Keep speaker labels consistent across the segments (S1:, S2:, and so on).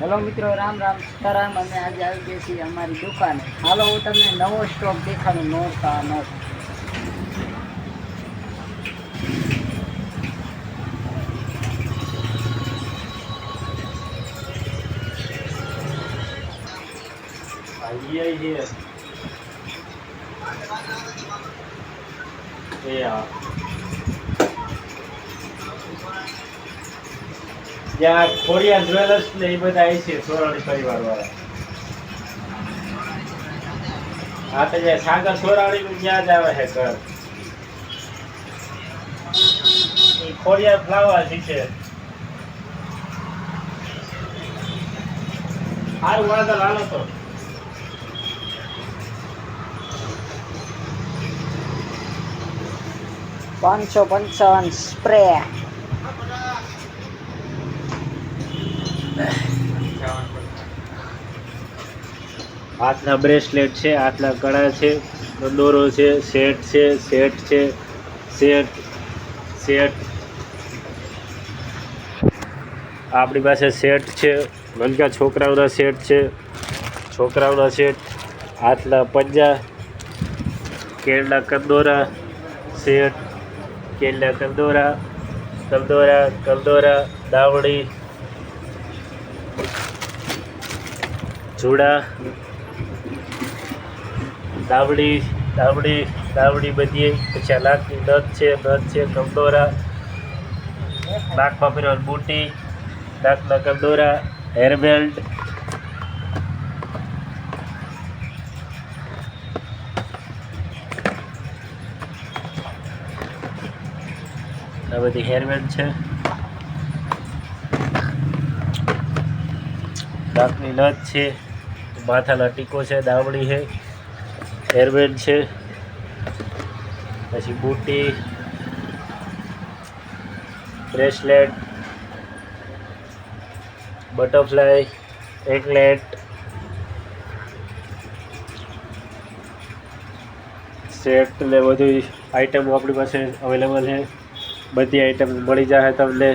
S1: Hello મિત્રો, રામ રામ, સીતારામ. અમે આજે આવી ગયા છીએ અમારી દુકાને. હાલો, હું તમને નવો સ્ટોક દેખાડું. નોરતા નોટ
S2: આઈએ જ્યાં ખોડિયા જ્વેલર્સ ને એ બધા આવી છે, સોરાણી પરિવાર વાળા હા, તો જ્યાં સાગર સોરાણી નું ત્યાં જ આવે છે ઘર. ઈ ખોડિયાર ફ્લાવર છે સારું વાંધો લાલો તો.
S1: પાંચસો પંચાવન સ્પ્રે.
S2: હાથના બ્રેસલેટ છે, હાથના કડા છે, દોરો છે સેટ છે સેટ છે સેટ સેટ આપણી પાસે સેટ છે મનકા છોકરાઓના સેટ છે, છોકરાઓના સેટ હાથના પંજા, કેળના કંદોરા સેટ કેળના કંદોરા કંદોરા કંદોરા દાવડી, જુડા દાવડી દાવડી દાવડી બધી. પછી નાકની નથ છે નથ છે કંદોરા નાકમાં ફેરવાનું બુટી નાકના કંદોરા હેરબેલ્ટ આ બધી હેરબેન્ડ છે. નાકની નથ છે. માથાના ટીકો છે, દાવડી છે, હેરબેન્ડ છે, પછી બુટી, બ્રેસલેટ, બટરફ્લાય, એકલેટ, સેટ ને બધી આઈટમો આપણી પાસે અવેલેબલ છે. બધી આઈટમ મળી જશે તમને.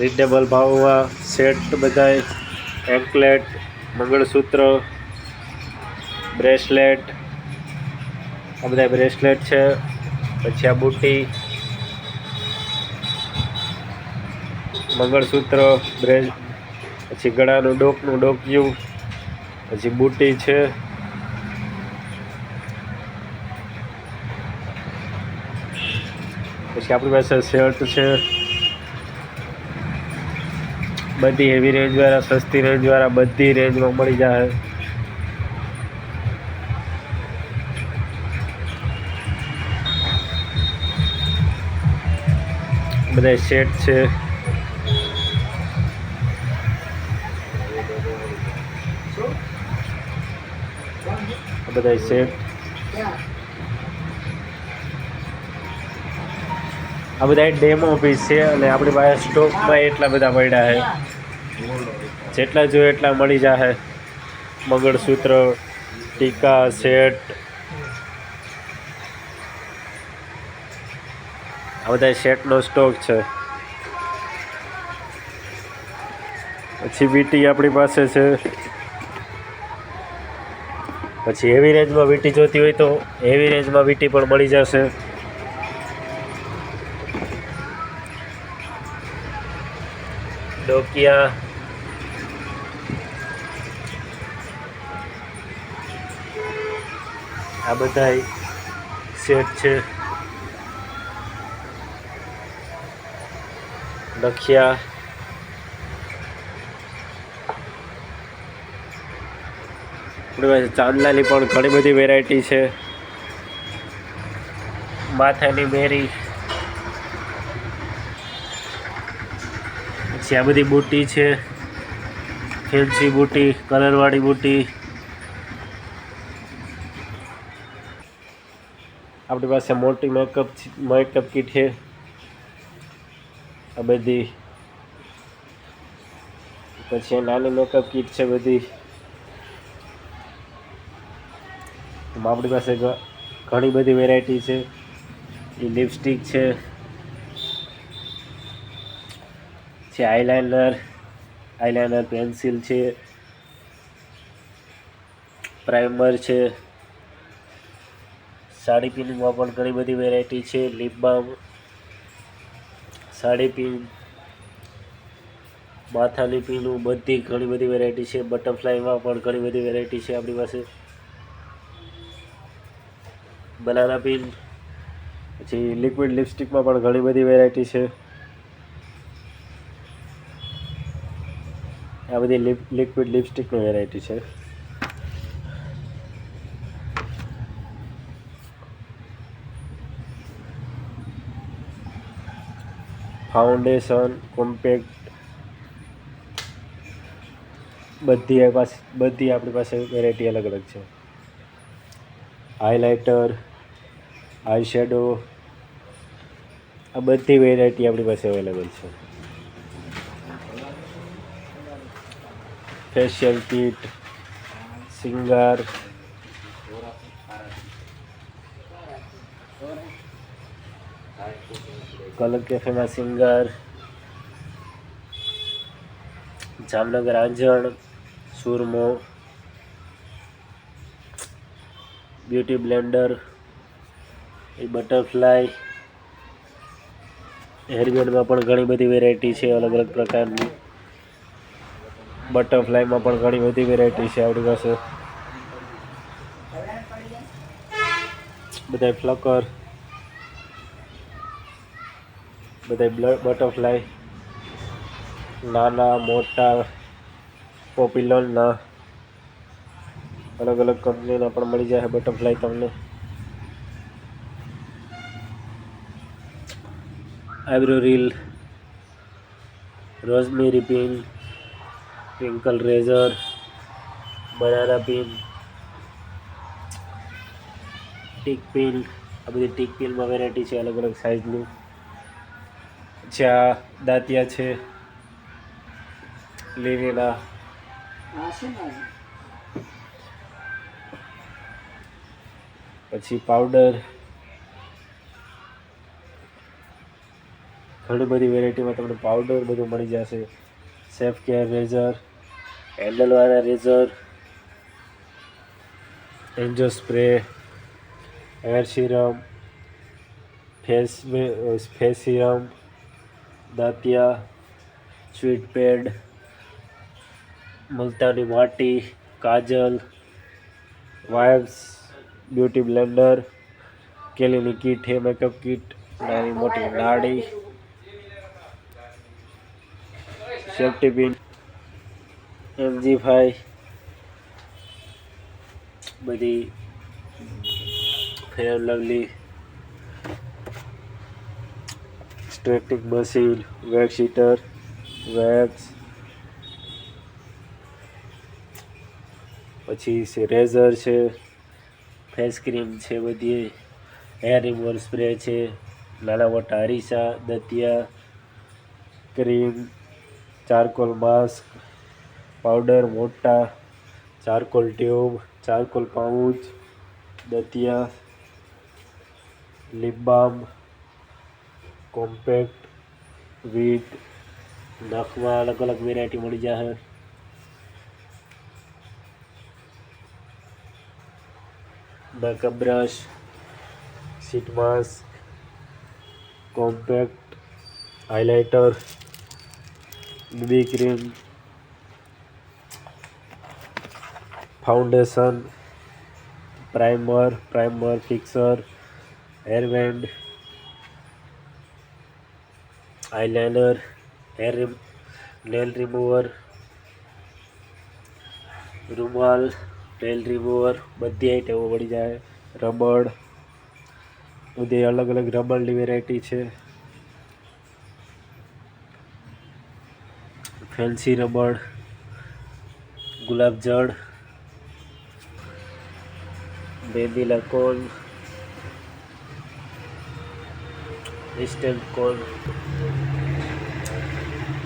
S2: રિઝનેબલ ભાવમાં સેટ બધાય એન્કલેટ મંગળસૂત્ર, બ્રેસલેટ, આ બધા બ્રેસલેટ છે. પછી આ બુટ્ટી મંગળસૂત્ર, બ્રેસ, પછી ગળાનું ડોકનું ડોકિયું, પછી બુટ્ટી છે. પછી આપણી પાસે શર્ટ છે. બધી હેવી રેન્જ વાળા, સસ્તી રેન્જ વાળા, બધી રેન્જમાં મળી જાય. બધા સેટ છે. બધા સેટ આ બધા ડેમો પીસ છે અને આપણી પાસે સ્ટોકમાં એટલા બધા પડ્યા છે. જેટલા જોઈએ એટલા મળી જશે મંગળસૂત્ર, ટીકા સેટ આ બધા સેટનો સ્ટોક છે. પછી વીટી આપણી પાસે છે. પછી હેવી રેન્જમાં વીટી જોતી હોય તો હેવી રેન્જમાં વીટી પણ મળી જશે. ડોકિયા આ બધા સેટ છે. લખ્યા ચાંદલાની પણ ઘણી બધી વેરાયટી છે. માથાની મેરી પછી આ બધી બુટ્ટી છે. ફેન્સી બુટ્ટી કલરવાળી બુટ્ટી આપણી પાસે મોટી મેકઅપ મેકઅપ કીટ છે. આ બધી. પછી નાની મેકઅપ કીટ છે બધી. એમાં આપણી પાસે ઘ- ઘણી બધી વેરાયટી છે. એ લિપસ્ટિક છે. છે આઈલાઇનર આઈલાઇનર પેન્સિલ છે, પ્રાઇમર છે, સાડી પિનમાં પણ ઘણી બધી વેરાયટી છે લીપ બામ સાડી પિન, માથાની પીનું, બધી ઘણી બધી વેરાયટી છે બટરફ્લાયમાં પણ ઘણી બધી વેરાયટી છે આપણી પાસે. બનાના પિન પછી લિક્વિડ લિપસ્ટિકમાં પણ ઘણી બધી વેરાયટી છે. આ બધી લિપ લિક્વિડ લિપસ્ટિકની વેરાયટી છે. ફાઉન્ડેશન કોમ્પેક્ટ બધી પાસે બધી આપણી પાસે વેરાયટી અલગ અલગ છે. હાઇલાઇટર આઈ શેડો આ બધી વેરાયટી આપણી પાસે અવેલેબલ છે. ફેશિયલ કીટ, સિંગાર. કલર કેફેમાં સિંગાર. જામનગર આંજણ, સુરમો. બ્યુટી બ્લેન્ડર, એ બટરફ્લાય. હેરબેન્ડમાં પણ ઘણી બધી વેરાયટી છે અલગ અલગ પ્રકારની. બટરફ્લાયમાં પણ ઘણી બધી વેરાયટી છે, આપણી પાસે. બધા ફ્લકર. બધા બટરફ્લાય. નાના, મોટા, પોપ્યુલરના. અલગ અલગ કંપનીના પણ મળી જાય બટરફ્લાય તમને. Eyebrow reel, rosemary pin. Twinkle razor banana pin tick pin આ બધી ટીક પિનમાં વેરાયટી છે અલગ અલગ સાઇઝની પછી આ દાંતિયા છે લીલીના. પછી પાવડર ઘણી બધી વેરાયટીમાં તમને પાવડર બધું મળી જશે. સેફ કેર રેઝર હેન્ડલવાળા razor એન્જો spray hair serum face face serum દાંતિયા સ્વીટ પેડ મુલતાની માટી કાજલ વાઇબ્સ બ્યુટી બ્લેન્ડર કેલીની કીટ હે મેકઅપ કીટ નાની મોટી નાડી સેફ્ટી પિન. એમજી ફાઈ બધી fair lovely. Straightening machine wax heater wax. પછી રેઝર છે, ફેસ ક્રીમ છે બધી. હેર રિમૂવર સ્પ્રે છે નાના મોટા હરીસા દતિયા, ક્રીમ. ચારકોલ માસ્ક પાવડર મોટા, ચારકોલ ટ્યુબ, ચારકોલ પાઉચ, દતિયા, લીંબામ, કોમ્પેક્ટ, વીટ નખમાં અલગ અલગ વેરાયટી મળી જશે makeup brush sheet mask compact highlighter BB cream foundation primer primer fixer hairband eyeliner hair nail remover રૂમાલ નેલ રિમૂવર બધી આઈટમો મળી જાય. રબડ બધી અલગ અલગ રબડની વેરાયટી છે. ફેન્સી રબડ ગુલાબજળ બેબીલા કોન ઇન્સ્ટન્ટ કોન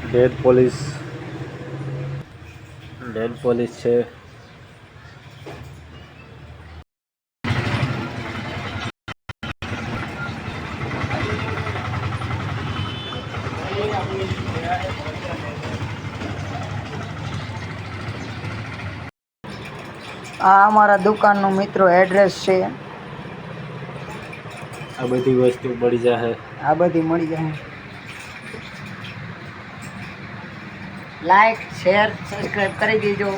S2: ડેડ પોલીસ ડેડ પોલીસ છે.
S1: આ અમારા દુકાનનું મિત્રો એડ્રેસ છે.
S2: આ બધી વસ્તુ મળી જશે
S1: આ બધી મળી જાય લાઈક શેર સબસ્ક્રાઇબ કરી દેજો.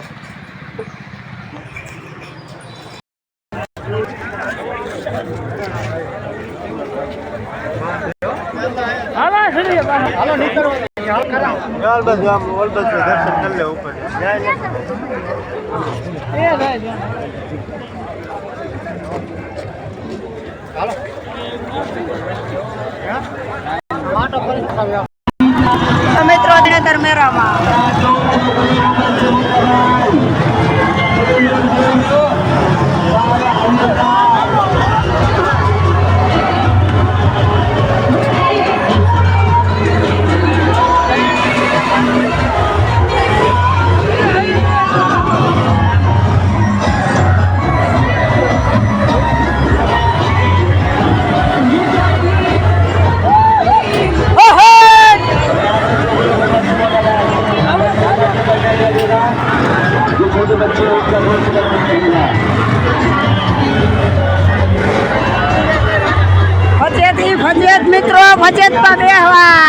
S1: તો ફજેત મિત્રો ફજેત માં બેહવા